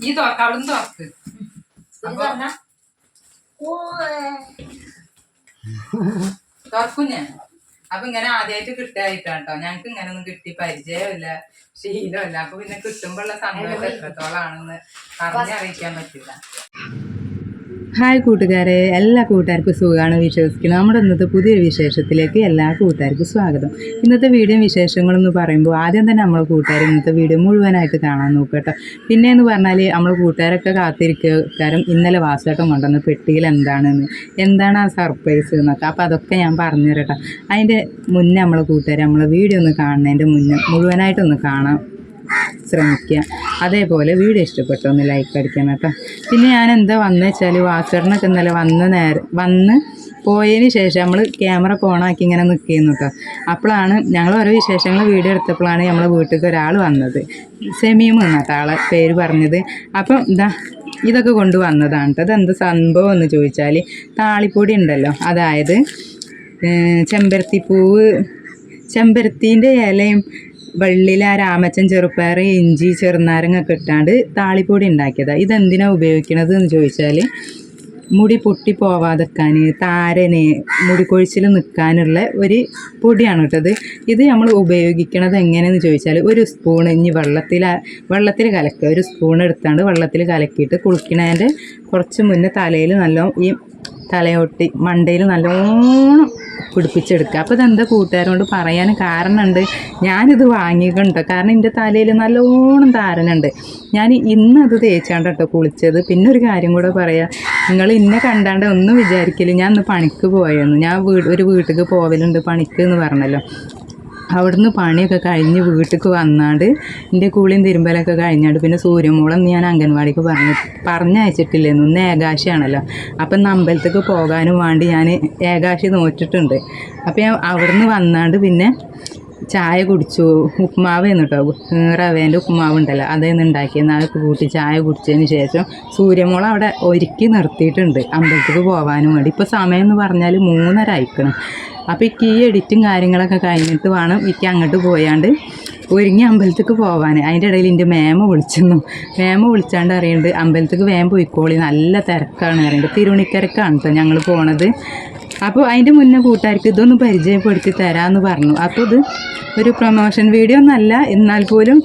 ഈ തുറക്ക. തുറക്ക് തുറക്കും ഞാൻ അപ്പൊ ഇങ്ങനെ ആദ്യമായിട്ട് കിട്ടായിട്ടാട്ടോ ഞങ്ങക്ക് ഇങ്ങനെ ഒന്നും കിട്ടി പരിചയമില്ല ശീലമില്ല അപ്പൊ പിന്നെ കിട്ടുമ്പോഴുള്ള സന്തോഷം എത്രത്തോളാണെന്ന് പറഞ്ഞറിയിക്കാൻ പറ്റില്ല ഹായ് കൂട്ടുകാരെ എല്ലാ കൂട്ടുകാർക്കും സുഖമാണ് വിശ്വസിക്കുന്നത് നമ്മുടെ ഇന്നത്തെ പുതിയ വിശേഷത്തിലേക്ക് എല്ലാ കൂട്ടുകാർക്കും സ്വാഗതം. ഇന്നത്തെ വീഡിയോ വിശേഷങ്ങളെന്ന് പറയുമ്പോൾ ആദ്യം തന്നെ നമ്മളെ കൂട്ടുകാർ ഇന്നത്തെ വീഡിയോ മുഴുവനായിട്ട് കാണാൻ നോക്കുക കേട്ടോ. പിന്നെ എന്ന് പറഞ്ഞാൽ നമ്മൾ കൂട്ടുകാരൊക്കെ കാത്തിരിക്കാരും ഇന്നലെ വാസേട്ടം കൊണ്ടുവന്ന പെട്ടിയിൽ എന്താണെന്ന് എന്താണ് ആ സർപ്രൈസ് എന്നൊക്കെ. അപ്പോൾ അതൊക്കെ ഞാൻ പറഞ്ഞു തരട്ടോ അതിന്റെ മുന്നേ നമ്മളെ കൂട്ടുകാർ നമ്മളെ വീഡിയോ ഒന്ന് കാണുന്നതിന്റെ മുന്നേ മുഴുവനായിട്ടൊന്ന് കാണാം. ശ്രമിക്കുക. അതേപോലെ വീഡിയോ ഇഷ്ടപ്പെട്ടു ഒന്ന് ലൈക്ക് അടിക്കണം കേട്ടോ. പിന്നെ ഞാൻ എന്താ വന്നു വെച്ചാൽ വാസറിനൊക്കെ ഇന്നലെ വന്ന നേരം വന്ന് പോയതിന് ശേഷം നമ്മൾ ക്യാമറ ഓണാക്കി ഇങ്ങനെ നിൽക്കുന്നു കേട്ടോ അപ്പോഴാണ് ഞങ്ങൾ ഓരോ വിശേഷങ്ങൾ വീഡിയോ എടുത്തപ്പോഴാണ് നമ്മളെ വീട്ടിലേക്ക് ഒരാൾ വന്നത്. സെമീം എന്നിട്ട് ആളെ പേര് പറഞ്ഞത്. അപ്പം ഇതാ ഇതൊക്കെ കൊണ്ടുവന്നതാണ് കേട്ടോ അതെന്ത് സംഭവം എന്ന് ചോദിച്ചാൽ താളിപ്പൊടി ഉണ്ടല്ലോ. അതായത് ചെമ്പരത്തിപ്പൂവ് ചെമ്പരത്തീന്റെ ഇലയും വെള്ളില രാമച്ചൻ ചെറുപ്പയർ ഇഞ്ചി ചെറുനാരങ്ങ ഒക്കെ ഇട്ടാണ്ട് താളിപ്പൊടി ഉണ്ടാക്കിയതാണ് ഇതെന്തിനാ ഉപയോഗിക്കണത് എന്ന് ചോദിച്ചാൽ മുടി പൊട്ടി പോവാതെക്കാൻ താരന് മുടി കൊഴിച്ചിൽ നിൽക്കാനുള്ള ഒരു പൊടിയാണ് കേട്ടത് ഇത്. നമ്മൾ ഉപയോഗിക്കണത് എങ്ങനെയെന്ന് ചോദിച്ചാൽ ഒരു സ്പൂൺ ഇനി വെള്ളത്തിൽ വെള്ളത്തിൽ കലക്കുക. ഒരു സ്പൂൺ എടുത്താണ്ട് വെള്ളത്തിൽ കലക്കിയിട്ട് കുളിക്കണതിന്റെ കുറച്ച് മുന്നേ തലയിൽ നല്ല ഈ തലയൊട്ടി മണ്ടയിൽ നല്ലോണം പിടിപ്പിച്ചെടുക്കുക. അപ്പോൾ ഇതെന്താ കൂട്ടുകാരോട് പറയാൻ കാരണമുണ്ട്? ഞാനിത് വാങ്ങിയിട്ടുണ്ട് കാരണം എന്റെ തലയിൽ നല്ലോണം താരനുണ്ട്. ഞാൻ ഇന്നത് തേച്ചാണ്ട് കേട്ടോ കുളിച്ചത്. പിന്നെ ഒരു കാര്യം കൂടെ പറയാം. നിങ്ങൾ ഇന്നെ കണ്ടാണ്ട് ഒന്നും വിചാരിക്കില്ല ഞാൻ ഇന്ന് പണിക്ക് പോയെന്ന് ഞാൻ വീട് ഒരു വീട്ടിലേക്ക് പോവലുണ്ട് പണിക്ക് എന്ന് പറഞ്ഞല്ലോ. അവിടുന്ന് പണിയൊക്കെ കഴിഞ്ഞ് വീട്ടിലേക്ക് വന്നാണ്ട് എന്റെ കൂളിയും തിരുമ്പലൊക്കെ കഴിഞ്ഞാണ്ട് പിന്നെ സൂര്യമോളം ഞാൻ അംഗൻവാടിക്ക് പറഞ്ഞു പറഞ്ഞയച്ചിട്ടില്ലെന്നു ഇന്ന് ഏകാശിയാണല്ലോ. അപ്പം ഇന്ന് അമ്പലത്തേക്ക് പോകാനും വേണ്ടി ഞാൻ ഏകാശി നോറ്റിട്ടുണ്ട്. അപ്പം ഞാൻ അവിടുന്ന് വന്നാണ്ട് പിന്നെ ചായ കുടിച്ചു. ഉപ്മാവ് കേട്ടോ റവേന്റെ ഉപ്മാവ് ഉണ്ടല്ലോ. അതേന്ന് ഉണ്ടാക്കിയെന്ന് അതൊക്കെ കൂട്ടി ചായ കുടിച്ചതിന് ശേഷം സൂര്യമോളം അവിടെ ഒരുക്കി നിർത്തിയിട്ടുണ്ട്. അമ്പലത്തേക്ക് പോകാനും വേണ്ടി. ഇപ്പോൾ സമയം എന്ന് പറഞ്ഞാൽ മൂന്നര അയക്കണം അപ്പോൾ ഇക്ക് ഈ എഡിറ്റും കാര്യങ്ങളൊക്കെ കഴിഞ്ഞിട്ട് വേണം ഇക്ക് അങ്ങോട്ട് പോയാണ്ട് ഒരുങ്ങി അമ്പലത്തേക്ക് പോകാൻ അതിന്റെ ഇടയിൽ എന്റെ മേമ വിളിച്ചിരുന്നു. മേമ വിളിച്ചാണ്ട് അറിയുന്നുണ്ട് അമ്പലത്തേക്ക് വേഗം പോയിക്കോളി. നല്ല തിരക്കാണ് അറിയുന്നത് തിരുവണിക്കരക്കാണ് കേട്ടോ ഞങ്ങൾ പോണത്. അപ്പോൾ അതിന്റെ മുന്നേ കൂട്ടുകാർക്ക് ഇതൊന്ന് പരിചയപ്പെടുത്തി തരാമെന്ന് പറഞ്ഞു. അപ്പോൾ ഇത് ഒരു പ്രൊമോഷൻ വീഡിയോ ഒന്നല്ല എന്നാൽ പോലും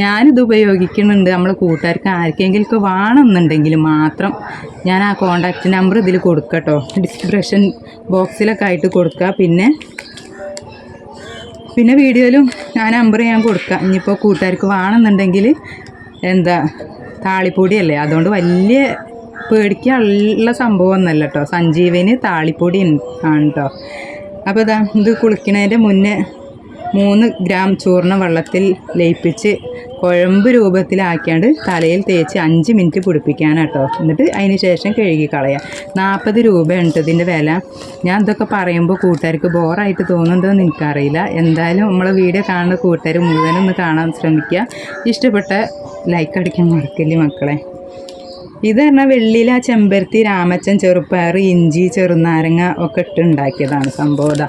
ഞാനിത് ഉപയോഗിക്കുന്നുണ്ട്. നമ്മളെ കൂട്ടുകാർക്ക് ആർക്കെങ്കിലും വേണമെന്നുണ്ടെങ്കിൽ മാത്രം ഞാൻ ആ കോൺടാക്റ്റ് നമ്പർ ഇതിൽ കൊടുക്കട്ടോ. ഡിസ്ക്രിപ്ഷൻ ബോക്സിലൊക്കെ ആയിട്ട് കൊടുക്കുക. പിന്നെ പിന്നെ വീഡിയോയിലും ഞാൻ നമ്പർ ഞാൻ കൊടുക്കാം. ഇനിയിപ്പോൾ കൂട്ടുകാർക്ക് വേണമെന്നുണ്ടെങ്കിൽ എന്താ താളിപ്പൊടിയല്ലേ? അതുകൊണ്ട് വലിയ പേടിക്കാനുള്ള സംഭവം ഒന്നല്ല കേട്ടോ സഞ്ജീവന് താളിപ്പൊടി ആണ് കേട്ടോ അപ്പോൾ ഇതാ ഇത് കുളിക്കുന്നതിന്റെ മുന്നേ മൂന്ന് ഗ്രാം ചൂർണ വെള്ളത്തിൽ ലയിപ്പിച്ച് കുഴമ്പ് രൂപത്തിലാക്കിയാണ്ട് തലയിൽ തേച്ച് അഞ്ച് മിനിറ്റ് പിടിപ്പിക്കാനാണ് കേട്ടോ എന്നിട്ട് അതിന് ശേഷം കഴുകി കളയാം. നാൽപ്പത് രൂപയുണ്ട് ഇതിന്റെ വില. ഞാൻ ഇതൊക്കെ പറയുമ്പോൾ കൂട്ടുകാർക്ക് ബോറായിട്ട് തോന്നുന്നുണ്ടോ എന്ന് എനിക്കറിയില്ല. എന്തായാലും നമ്മളെ വീഡിയോ കാണുന്ന കൂട്ടുകാർ മുഴുവനൊന്ന് കാണാൻ ശ്രമിക്കുക. ഇഷ്ടപ്പെട്ട ലൈക്ക് അടിക്കാൻ മറക്കില്ലേ മക്കളെ. ഇത് പറഞ്ഞാൽ വെള്ളിയില ചെമ്പരത്തി രാമച്ചൻ ചെറുപ്പയർ ഇഞ്ചി ചെറുനാരങ്ങ ഒക്കെ ഇട്ട് ഉണ്ടാക്കിയതാണ് സംഭവം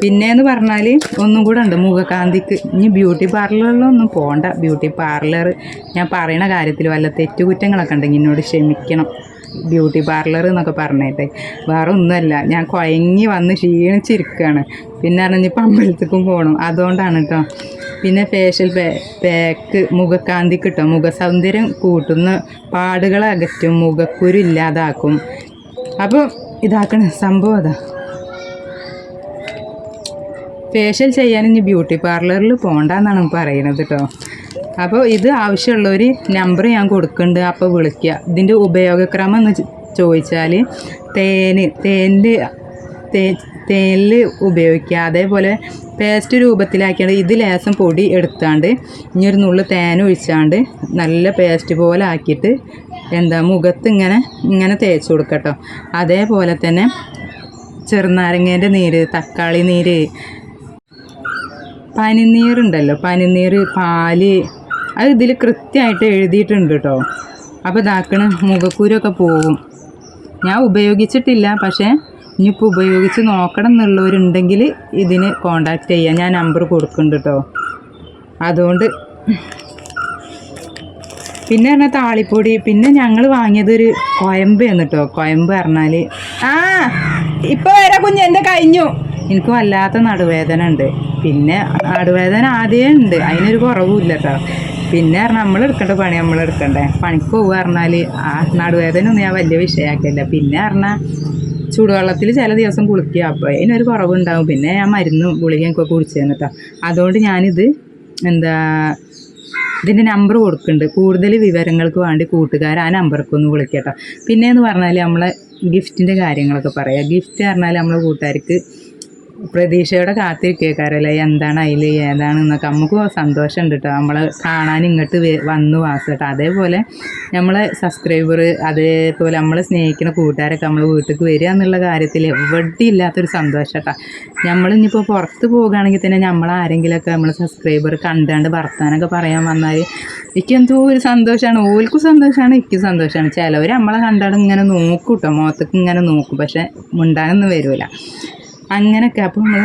പിന്നെയെന്ന് പറഞ്ഞാൽ ഒന്നും കൂടെ ഉണ്ട് മുഖകാന്തിക്ക്. ഇനി ബ്യൂട്ടി പാർലറിലൊന്നും പോകണ്ട ബ്യൂട്ടി പാർലർ ഞാൻ പറയണ കാര്യത്തിൽ വല്ല തെറ്റുകുറ്റങ്ങളൊക്കെ ഉണ്ടെങ്കിൽ എന്നോട് ക്ഷമിക്കണം. ബ്യൂട്ടി പാർലർ എന്നൊക്കെ പറഞ്ഞിട്ടേ. വേറെ ഒന്നുമല്ല. ഞാൻ കുഴങ്ങി വന്ന് ക്ഷീണിച്ചിരിക്കുകയാണ് പിന്നെ അറിഞ്ഞിപ്പോൾ അമ്പലത്തേക്കും പോകണം അതുകൊണ്ടാണ് കേട്ടോ. പിന്നെ ഫേഷ്യൽ പാക്ക് മുഖക്കാന്തി കിട്ടും. മുഖസൗന്ദര്യം കൂട്ടുന്ന പാടുകളെ അകറ്റും. മുഖക്കുരു ഇല്ലാതാക്കും. അപ്പോൾ ഇതാക്കണ സംഭവം അതാ. ഫേഷ്യൽ ചെയ്യാൻ ഇനി ബ്യൂട്ടി പാർലറിൽ പോകണ്ടെന്നാണ് പറയണത് കേട്ടോ അപ്പോൾ ഇത് ആവശ്യമുള്ളവർ നമ്പർ ഞാൻ കൊടുക്കുന്നുണ്ട് അപ്പോൾ വിളിക്കുക ഇതിന്റെ ഉപയോഗക്രമം എന്ന് ചോദിച്ചാൽ തേന് തേന്റെ തേ തേനിൽ ഉപയോഗിക്കുക. അതേപോലെ പേസ്റ്റ് രൂപത്തിലാക്കിയാണ് ഇത് ലേസം പൊടി എടുത്താണ്ട് ഇനി ഒരു നുള്ളു തേൻ ഒഴിച്ചാണ്ട് നല്ല പേസ്റ്റ് പോലെ ആക്കിയിട്ട് എന്താ മുഖത്ത് ഇങ്ങനെ ഇങ്ങനെ തേച്ച് കൊടുക്കട്ടോ അതേപോലെ തന്നെ ചെറുനാരങ്ങേന്റെ നീര് തക്കാളി നീര് പനിനീറുണ്ടല്ലോ പനിനീർ പാൽ അത് ഇതിൽ കൃത്യമായിട്ട് എഴുതിയിട്ടുണ്ട് കേട്ടോ അപ്പോൾ ഇതാക്കണ മുഖക്കൂരൊക്കെ പോവും. ഞാൻ ഉപയോഗിച്ചിട്ടില്ല പക്ഷേ ഇനിയിപ്പോൾ ഉപയോഗിച്ച് നോക്കണം എന്നുള്ളവരുണ്ടെങ്കിൽ ഇതിന് കോണ്ടാക്ട് ചെയ്യാം. ഞാൻ നമ്പർ കൊടുക്കുന്നുണ്ട് കേട്ടോ അതുകൊണ്ട് പിന്നെ പറഞ്ഞാൽ താളിപ്പൊടി. പിന്നെ ഞങ്ങൾ വാങ്ങിയതൊരു കൊയമ്പ് ആണ് കേട്ടോ കൊയമ്പ് പറഞ്ഞാൽ ആ ഇപ്പൊ വരെ കുഞ്ഞ്. എന്റെ കഴിഞ്ഞു. എനിക്ക് വല്ലാത്ത നടുവേദന ഉണ്ട്. പിന്നെ നടുവേദന ആദ്യമേ ഉണ്ട്. അതിനൊരു കുറവുമില്ല കേട്ടോ പിന്നെ പറഞ്ഞാൽ നമ്മൾ എടുക്കേണ്ട പണി നമ്മൾ എടുക്കണ്ടേ. പണിക്ക് പോകുക പറഞ്ഞാൽ ആ നടുവേദന ഒന്നും ഞാൻ വലിയ വിഷയമാക്കില്ല. പിന്നെ പറഞ്ഞാൽ ചൂടുവെള്ളത്തിൽ ചില ദിവസം കുളിക്കുക. അപ്പോൾ അതിനൊരു കുറവുണ്ടാവും. പിന്നെ ഞാൻ മരുന്നും ഗുളികയൊക്കെ കുടിച്ചു തന്നിട്ടാ. അതുകൊണ്ട് ഞാനിത് എന്താ ഇതിന്റെ നമ്പർ കൊടുക്കുന്നുണ്ട്. കൂടുതൽ വിവരങ്ങൾക്ക് വേണ്ടി കൂട്ടുകാർ ആ നമ്പർക്ക് ഒന്ന് വിളിക്കട്ടോ പിന്നെ എന്ന് പറഞ്ഞാൽ നമ്മളെ ഗിഫ്റ്റിന്റെ കാര്യങ്ങളൊക്കെ പറയാം. ഗിഫ്റ്റ് പറഞ്ഞാൽ നമ്മളെ കൂട്ടുകാർക്ക് പ്രതീക്ഷയോടെ കാത്തിരിക്കേക്കാരല്ലേ? എന്താണ് അതിൽ ഏതാണെന്നൊക്കെ നമുക്ക് സന്തോഷമുണ്ട് കേട്ടോ നമ്മളെ കാണാൻ ഇങ്ങോട്ട് വന്നു വാസട്ടോ. അതേപോലെ നമ്മളെ സബ്സ്ക്രൈബർ അതേപോലെ നമ്മളെ സ്നേഹിക്കുന്ന കൂട്ടുകാരൊക്കെ നമ്മൾ വീട്ടിലേക്ക് വരിക എന്നുള്ള കാര്യത്തിൽ എവിടെ ഇല്ലാത്തൊരു സന്തോഷം കേട്ടോ നമ്മളിനിപ്പോൾ പുറത്ത് പോകുകയാണെങ്കിൽ തന്നെ നമ്മൾ ആരെങ്കിലുമൊക്കെ നമ്മൾ സബ്സ്ക്രൈബർ കണ്ടാണ്ട് വർത്താനൊക്കെ പറയാൻ വന്നാൽ എനിക്ക് എന്തോ ഒരു സന്തോഷമാണ് ഓൽക്കും സന്തോഷമാണ് എനിക്ക് സന്തോഷമാണ് ചിലവർ നമ്മളെ കണ്ടാണ്ട് ഇങ്ങനെ നോക്കും കേട്ടോ മുഖത്തേക്ക് ഇങ്ങനെ നോക്കും. പക്ഷേ മുണ്ടാനൊന്നും വരില്ല അങ്ങനെയൊക്കെ അപ്പോൾ നമ്മൾ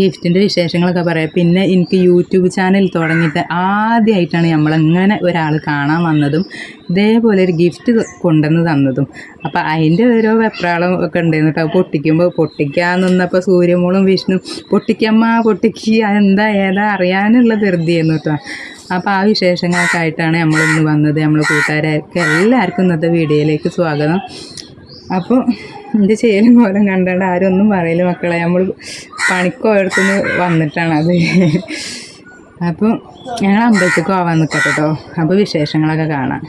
ഗിഫ്റ്റിന്റെ വിശേഷങ്ങളൊക്കെ പറയാം. പിന്നെ എനിക്ക് യൂട്യൂബ് ചാനൽ തുടങ്ങിയിട്ട് ആദ്യമായിട്ടാണ് നമ്മളങ്ങനെ ഒരാൾ കാണാൻ വന്നതും ഇതേപോലെ ഒരു ഗിഫ്റ്റ് കൊണ്ടുവന്ന് തന്നതും. അപ്പോൾ അതിന്റെ ഓരോ വെപ്രാളം ഒക്കെ ഉണ്ടായിരുന്നു കേട്ടോ. പൊട്ടിക്കുമ്പോൾ പൊട്ടിക്കാൻ നിന്നപ്പോൾ സൂര്യമോളും വിഷ്ണു പൊട്ടിക്കമ്മ പൊട്ടിക്ക് എന്താ ഏതാ അറിയാനുള്ള ധൃതിയായിരുന്നു കേട്ടോ. അപ്പോൾ ആ വിശേഷങ്ങളൊക്കെ ആയിട്ടാണ് നമ്മളിന്ന് വന്നത്. നമ്മൾ കൂട്ടുകാരൊക്കെ എല്ലാവർക്കും ഇന്നത്തെ വീഡിയോയിലേക്ക് സ്വാഗതം. അപ്പോൾ എന്റെ ചെയ്യലും കോലം കണ്ടാണ്ട് ആരും ഒന്നും പറയില്ല മക്കളെ. നമ്മൾ പണിക്കോ എടുത്തുനിന്ന് വന്നിട്ടാണ് അത്. അപ്പോൾ ഞങ്ങൾ അമ്പലത്തേക്ക് പോവാൻ നിൽക്കട്ടെ കേട്ടോ അപ്പോൾ വിശേഷങ്ങളൊക്കെ കാണാം.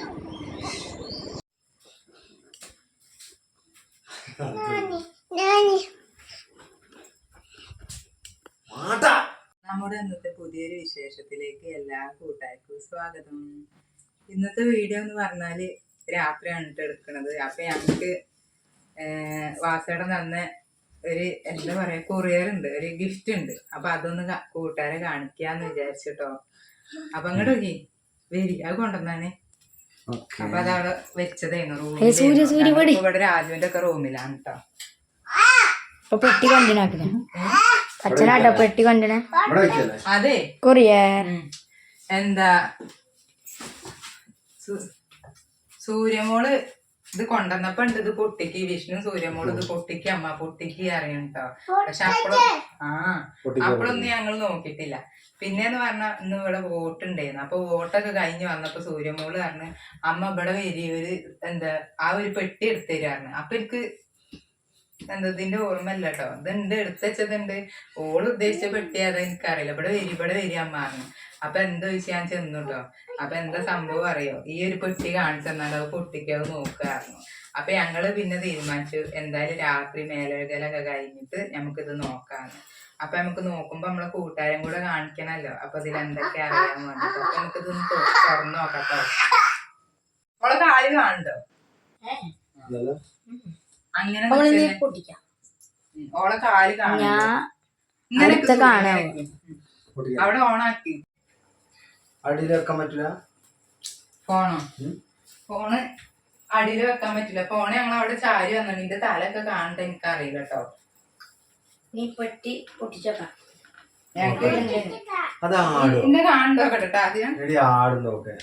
നമ്മുടെ ഇന്നത്തെ പുതിയൊരു വിശേഷത്തിലേക്ക് എല്ലാ കൂട്ടുകാർക്കും സ്വാഗതം. ഇന്നത്തെ വീഡിയോ എന്ന് പറഞ്ഞാൽ രാത്രിയാണ് കേട്ടോ എടുക്കുന്നത് അപ്പം ഞങ്ങൾക്ക് വാസയുടെ തന്നെ ഒരു എന്താ പറയാ കൊറിയർ ഉണ്ട് ഒരു ഗിഫ്റ്റ് ഉണ്ട്. അപ്പൊ അതൊന്ന് കൂട്ടുകാരെ കാണിക്കാന്ന് വിചാരിച്ചിട്ടോ. അപ്പൊ അങ്ങോട്ട് നോക്കി. വരി അത് കൊണ്ടുവന്നാണ്. അപ്പൊ അതവിടെ വെച്ചതേനു റൂമിൽ ഇവിടെ രാജുവിന്റെ ഒക്കെ റൂമിലാണ് കേട്ടോ ഇപ്പൊ പെട്ടി കൊണ്ടിനാക്കിനെ. അച്ഛനാട്ടോ പെട്ടി കൊണ്ടിനെ. അതെ. കൊറിയർ. എന്താ? സൂര്യമോൾ ഇത് കൊണ്ടുവന്നപ്പോ ഉണ്ട്. ഇത് പൊട്ടിക്ക്. വിഷ്ണു സൂര്യമോൾ ഇത് പൊട്ടിക്ക്. അമ്മ പൊട്ടിക്ക് അറിയണം കേട്ടോ പക്ഷെ അപ്പഴും ആ അപ്പഴൊന്നും ഞങ്ങൾ നോക്കിയിട്ടില്ല. പിന്നെന്ന് പറഞ്ഞ ഇന്ന് ഇവിടെ വോട്ട് ഉണ്ടായിരുന്നു. അപ്പൊ വോട്ടൊക്കെ കഴിഞ്ഞ് വന്നപ്പോ സൂര്യമോൾ പറഞ്ഞു അമ്മ ഇവിടെ വരി. ഒരു എന്താ ആ ഒരു പെട്ടി എടുത്തു തരാറുണ്ട് അപ്പൊ എനിക്ക് എന്താ ഇതിന്റെ ഓർമ്മയില്ല കേട്ടോ ഇതുണ്ട് എടുത്തുവെച്ചതുണ്ട് ഓൾ ഉദ്ദേശിച്ച പെട്ടി അതെനിക്കറിയില്ല ഇവിടെ വരി ഇവിടെ വരി അമ്മ പറഞ്ഞു. അപ്പൊ എന്തോ ചോദിച്ചാൽ ഞാൻ ചെന്നു കേട്ടോ അപ്പൊ എന്താ സംഭവം അറിയോ? ഈ ഒരു പെട്ടി കാണിച്ചു തന്നാൽ അത് പൊട്ടിക്കത് നോക്കായിരുന്നു അപ്പൊ ഞങ്ങൾ പിന്നെ തീരുമാനിച്ചു എന്തായാലും രാത്രി മേലെഴുകലൊക്കെ കഴിഞ്ഞിട്ട് നമുക്കിത് നോക്കാന്ന്. അപ്പൊ നമുക്ക് നോക്കുമ്പോ നമ്മളെ കൂട്ടുകാരും കൂടെ കാണിക്കണല്ലോ. അപ്പൊ ഇതിൽ എന്തൊക്കെ അറിയാൻ വേണ്ടിട്ട്. അപ്പൊ നമുക്കിത് തുറന്നു തുറന്ന് നോക്കട്ടോ. ഓളെ കാൽ കാണണ്ടോ അങ്ങനെ ഓളെ കാൽ കാണാമോ? അവിടെ ഓണാക്കി. അടിയിൽ വെക്കാൻ പറ്റില്ല? ഫോണോ. ഫോണ് അടിയിൽ വെക്കാൻ പറ്റില്ല. ഫോണ് ഞങ്ങൾ അവിടെ ചാരി വന്നു. നിന്റെ തലയൊക്കെ കാണണ്ട എനിക്ക് അറിയില്ല കേട്ടോ നീ പെട്ടി. പൊട്ടിച്ചേക്കാം ആടും ഇന്നെ കാണണ്ടോ കേട്ടോ ആദ്യം. എടി ആടും നോക്കെ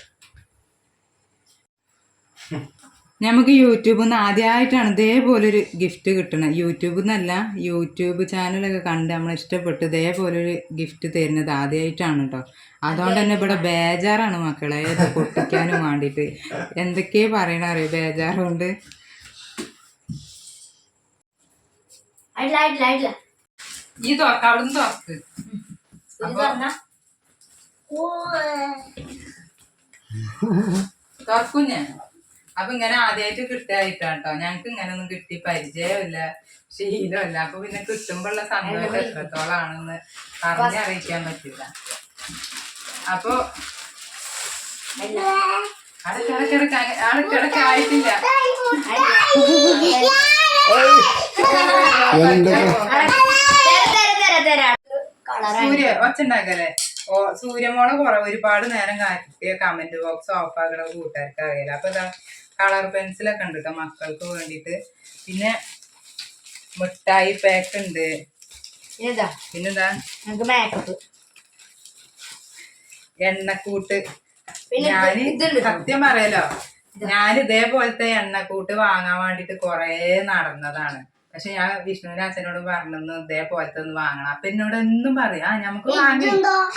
നമുക്ക് യൂട്യൂബിൽ നിന്ന് ആദ്യമായിട്ടാണ് ഇതേപോലൊരു ഗിഫ്റ്റ് കിട്ടണത്. യൂട്യൂബിൽ നിന്നല്ല യൂട്യൂബ് ചാനലൊക്കെ കണ്ട് നമ്മൾ ഇഷ്ടപ്പെട്ട് ഇതേപോലൊരു ഗിഫ്റ്റ് തരുന്നത് ആദ്യമായിട്ടാണ് കേട്ടോ അതുകൊണ്ട് തന്നെ ഇവിടെ ബേജാറാണ് മക്കളെ. ഇത് പൊട്ടിക്കാനും വേണ്ടിയിട്ട് എന്തൊക്കെയാ പറയണ അറിയോ? ബേജാറുണ്ട്. ആയിട്ടില്ല ആയിട്ടില്ല ആയിട്ടില്ല ഈ തുറക്ക അവിടുന്ന് തുറക്ക്. തുറക്കും ഞാൻ. അപ്പൊ ഇങ്ങനെ ആദ്യമായിട്ട് കിട്ടായിട്ടാണ് കേട്ടോ ഞങ്ങക്ക് ഇങ്ങനെ ഒന്നും കിട്ടി പരിചയമില്ല ശീലമില്ല അപ്പൊ പിന്നെ കിട്ടുമ്പോഴുള്ള സന്തോഷം എത്രത്തോളാണെന്ന് പറഞ്ഞറിയിക്കാൻ പറ്റില്ല. അപ്പൊ അടക്കിടക്ക് ആയിട്ടില്ല. തരാം, തരാം, തരാം, തരാം. കളറായി. സൂര്യ ഒച്ചുണ്ടാക്കല്ലേ? ഓ സൂര്യമോളെ കുറവ്. ഒരുപാട് നേരം കാറ്റിയ കമന്റ് ബോക്സ് ഓഫ് ആക്കണ കൂട്ടുകാർക്ക് അറിയില്ല. അപ്പൊ കളർ പെൻസിലൊക്കെ ഉണ്ട് കേട്ടോ മക്കൾക്ക് വേണ്ടിട്ട്. പിന്നെ മിഠായി പാക്ക് ഉണ്ട്. പിന്നെന്താ? നമുക്ക് മേക്കപ്പ്. എണ്ണക്കൂട്ട്. ഞാൻ സത്യം പറയാലോ ഞാൻ ഇതേപോലത്തെ എണ്ണക്കൂട്ട് വാങ്ങാൻ വേണ്ടിട്ട് കൊറേ നടന്നതാണ്. പക്ഷെ ഞാൻ വിഷ്ണുവിന്റെ അച്ഛനോട് പറഞ്ഞു ഇതേപോലത്തെ ഒന്ന് വാങ്ങണം. അപ്പൊ എന്നോട് എന്നും പറയും ആ നമുക്ക് വാങ്ങി.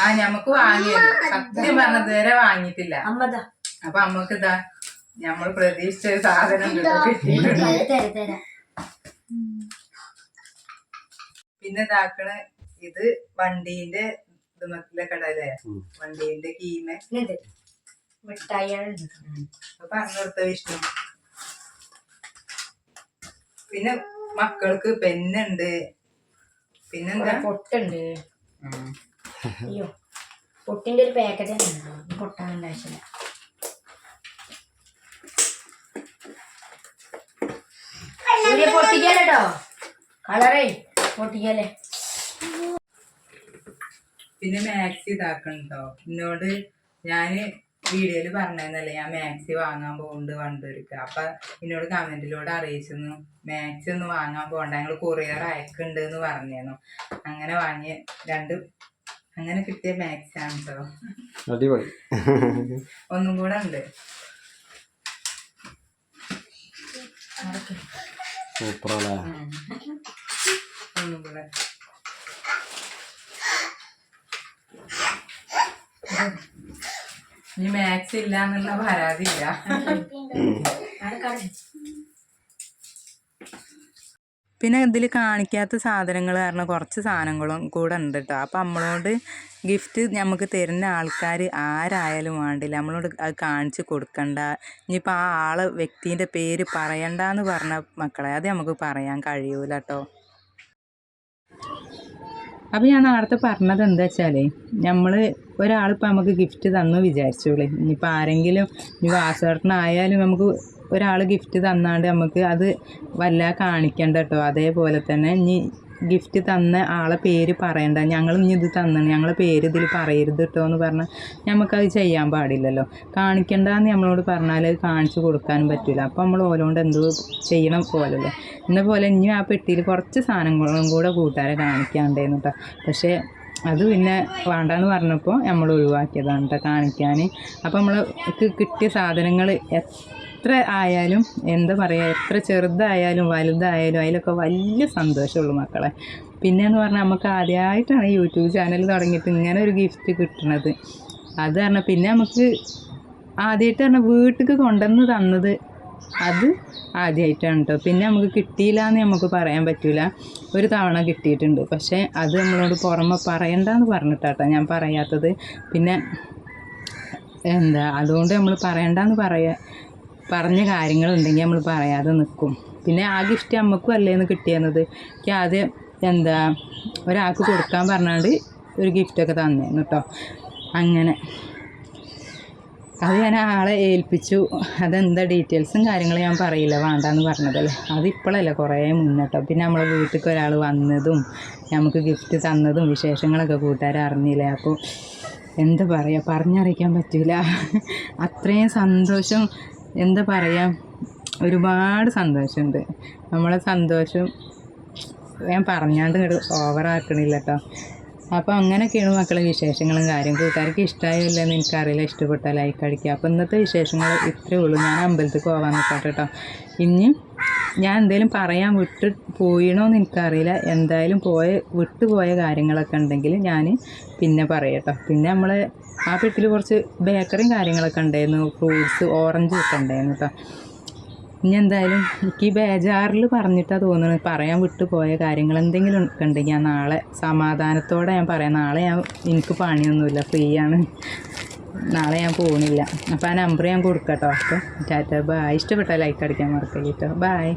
ആ ഞമ്മക്ക് വാങ്ങിയത് സത്യം പറഞ്ഞതുവരെ വാങ്ങിയിട്ടില്ല. അപ്പൊ അമ്മയ്ക്ക് ഇതാ നമ്മൾ പ്രതീക്ഷിച്ച ഒരു സാധനം കിട്ടിയിട്ടുണ്ട് പിന്നെ ഇതാക്കണ ഇത് വണ്ടീന്റെ ഇതുമത്തിലെ കടലെ. വണ്ടീന്റെ കീമ. മിഠായിയാണ് അപ്പൊ പറഞ്ഞു കൊടുത്ത വിഷ്ണു. പിന്നെ മക്കൾക്ക് പെന്നുണ്ട്. പിന്നെന്താ? പൊട്ടുണ്ട്. അയ്യോ പൊട്ടിന്റെ ഒരു പാക്കറ്റ് പൊട്ടാൻ ആവശ്യമില്ല. സൂര്യ പൊട്ടിക്കല്ലോ കളറേ പൊട്ടിക്കല്ലേ? പിന്നെ മാക്സി ഇതാക്കണ്ടോ എന്നോട് ഞാൻ വീഡിയോയിൽ പറഞ്ഞതല്ലേ ഞാൻ മാക്സി വാങ്ങാൻ പോകുന്നുണ്ട് വണ്ടൂർക്ക് അപ്പൊ എന്നോട് കമന്റിലൂടെ അറിയിച്ചിരുന്നു മാക്സി ഒന്ന് വാങ്ങാൻ പോകണ്ട ഞങ്ങൾ കൊറിയർ അയക്കുന്നുണ്ട് എന്ന് പറഞ്ഞിരുന്നു. അങ്ങനെ വാങ്ങിയ രണ്ട് അങ്ങനെ കിട്ടിയ മാക്സി ആണ് കേട്ടോ അടിപൊളി. ഒന്നും കൂടെ ഉണ്ട്. സൂപ്പറല്ലേ ഇനി മാത്സ് ഇല്ല എന്നുള്ള പരാതി ഇല്ല പിന്നെ ഇതിൽ കാണിക്കാത്ത സാധനങ്ങൾ കാരണം കുറച്ച് സാധനങ്ങളും കൂടെ ഉണ്ട് കേട്ടോ അപ്പം നമ്മളോട് ഗിഫ്റ്റ് നമുക്ക് തരുന്ന ആൾക്കാർ ആരായാലും വേണ്ടില്ല. നമ്മളോട് അത് കാണിച്ച് കൊടുക്കണ്ട. ഇനിയിപ്പോൾ ആ ആൾ വ്യക്തിന്റെ പേര് പറയണ്ടെന്ന് പറഞ്ഞ മക്കളെ അത് നമുക്ക് പറയാൻ കഴിയൂല കേട്ടോ അപ്പം ഞാൻ നേരത്തെ പറഞ്ഞത് എന്താ വെച്ചാൽ നമ്മൾ ഒരാളിപ്പോൾ നമുക്ക് ഗിഫ്റ്റ് തന്നു വിചാരിച്ചോളേ ഇനിയിപ്പോൾ ആരെങ്കിലും ഇനി വാസേട്ടനായാലും നമുക്ക് ഒരാൾ ഗിഫ്റ്റ് തന്നാണ്ട് നമുക്ക് അത് വല്ല കാണിക്കണ്ട കേട്ടോ അതേപോലെ തന്നെ ഇനി ഗിഫ്റ്റ് തന്ന ആളെ പേര് പറയണ്ട. ഞങ്ങൾ ഇനി ഇത് തന്നാണ്. ഞങ്ങളെ പേര് ഇതിൽ പറയരുത് കേട്ടോ എന്ന് പറഞ്ഞാൽ നമുക്കത് ചെയ്യാൻ പാടില്ലല്ലോ. കാണിക്കണ്ടെന്ന് നമ്മളോട് പറഞ്ഞാൽ അത് കാണിച്ചു കൊടുക്കാനും പറ്റില്ല അപ്പോൾ നമ്മൾ ഓരോണ്ട് എന്തോ ചെയ്യണം പോലല്ലേ. എന്ന പോലെ ഇനി ആ പെട്ടിയിൽ കുറച്ച് സാധനങ്ങളും കൂടെ കൂട്ടുകാരെ കാണിക്കാണ്ടേന്ന് കേട്ടോ പക്ഷേ അത് പിന്നെ വേണ്ടാന്ന് പറഞ്ഞപ്പോൾ നമ്മൾ ഒഴിവാക്കിയതാണ് കേട്ടോ കാണിക്കാൻ. അപ്പോൾ നമ്മൾക്ക് കിട്ടിയ സാധനങ്ങൾ എത്ര ആയാലും എന്താ പറയുക എത്ര ചെറുതായാലും വലുതായാലും അതിലൊക്കെ വലിയ സന്തോഷമുള്ളൂ മക്കളെ. പിന്നെയെന്ന് പറഞ്ഞാൽ നമുക്ക് ആദ്യമായിട്ടാണ് യൂട്യൂബ് ചാനൽ തുടങ്ങിയിട്ട് ഇങ്ങനെ ഒരു ഗിഫ്റ്റ് കിട്ടുന്നത് അത് കാരണം പിന്നെ നമുക്ക് ആദ്യമായിട്ട് പറഞ്ഞാൽ വീട്ടിലേക്ക് കൊണ്ടുവന്ന് തന്നത് അത് ആദ്യമായിട്ടാണ് കേട്ടോ പിന്നെ നമുക്ക് കിട്ടിയില്ല എന്ന് നമുക്ക് പറയാൻ പറ്റില്ല ഒരു തവണ കിട്ടിയിട്ടുണ്ട്. പക്ഷേ അത് നമ്മളോട് പുറമെ പറയണ്ടെന്ന് പറഞ്ഞിട്ടാട്ടോ ഞാൻ പറയാത്തത്. പിന്നെ എന്താ അതുകൊണ്ട് നമ്മൾ പറയണ്ടെന്ന് പറയാ പറഞ്ഞ കാര്യങ്ങളുണ്ടെങ്കിൽ നമ്മൾ പറയാതെ നിൽക്കും പിന്നെ ആ ഗിഫ്റ്റ് നമുക്കും അല്ലേന്ന് കിട്ടിയെന്നത് എനിക്ക് ആദ്യം എന്താ ഒരാൾക്ക് കൊടുക്കാൻ പറഞ്ഞാണ്ട് ഒരു ഗിഫ്റ്റൊക്കെ തന്നേന്ന് കേട്ടോ അങ്ങനെ. അത് ഞാൻ ആളെ ഏൽപ്പിച്ചു. അതെന്താ ഡീറ്റെയിൽസും കാര്യങ്ങളും ഞാൻ പറയില്ല. വേണ്ടാന്ന് പറഞ്ഞതല്ലേ. അതിപ്പോഴല്ല കുറേ മുന്നോട്ടോ പിന്നെ നമ്മളെ വീട്ടിലേക്ക് ഒരാൾ വന്നതും നമുക്ക് ഗിഫ്റ്റ് തന്നതും വിശേഷങ്ങളൊക്കെ കൂട്ടുകാർ അറിഞ്ഞില്ലേ? അപ്പോൾ എന്താ പറയുക പറഞ്ഞറിയിക്കാൻ പറ്റില്ല അത്രയും സന്തോഷം എന്താ പറയുക ഒരുപാട് സന്തോഷമുണ്ട്. നമ്മളെ സന്തോഷം ഞാൻ പറഞ്ഞാണ്ട് ഓവർ ഓവറാക്കണില്ല കേട്ടോ അപ്പോൾ അങ്ങനെയൊക്കെയാണ് മക്കളെ വിശേഷങ്ങളും കാര്യം കൂട്ടുകാർക്ക് ഇഷ്ടമായോ ഇല്ലെന്ന് എനിക്കറിയില്ല. ഇഷ്ടപ്പെട്ട ലൈക്ക് അടിക്കുക. അപ്പോൾ ഇന്നത്തെ വിശേഷങ്ങൾ ഇത്രയേ ഉള്ളൂ. ഞാൻ അമ്പലത്തിൽ പോകാൻ നിൽക്കട്ടെ കേട്ടോ ഇനി ഞാൻ എന്തേലും പറയാൻ വിട്ട് പോയിണോന്ന് എനിക്കറിയില്ല. എന്തായാലും പോയ വിട്ടു പോയ കാര്യങ്ങളൊക്കെ ഉണ്ടെങ്കിൽ ഞാൻ പിന്നെ പറയട്ടോ. പിന്നെ നമ്മൾ ആ പെട്ടിൽ കുറച്ച് ബേക്കറിയും കാര്യങ്ങളൊക്കെ ഉണ്ടായിരുന്നു. ഫ്രൂട്ട്സ് ഓറഞ്ചും ഒക്കെ ഉണ്ടായിരുന്നു കേട്ടോ ഇനി എന്തായാലും എനിക്ക് ഈ ബേജാറിൽ പറഞ്ഞിട്ടാണ് തോന്നുന്നത് പറയാൻ വിട്ടു പോയ കാര്യങ്ങൾ എന്തെങ്കിലും ഉണ്ടെങ്കിൽ ഞാൻ നാളെ സമാധാനത്തോടെ ഞാൻ പറയാം. നാളെ ഞാൻ എനിക്ക് പണിയൊന്നുമില്ല. ഫ്രീ ആണ്. നാളെ ഞാൻ പോകുന്നില്ല അപ്പം ആ നമ്പർ ഞാൻ കൊടുക്കാം കേട്ടോ അപ്പോൾ ടാറ്റ ബായ് ഇഷ്ടപ്പെട്ടോ ലൈക്ക് അടിക്കാൻ മറക്കല്ലേ കേട്ടോ ബായ്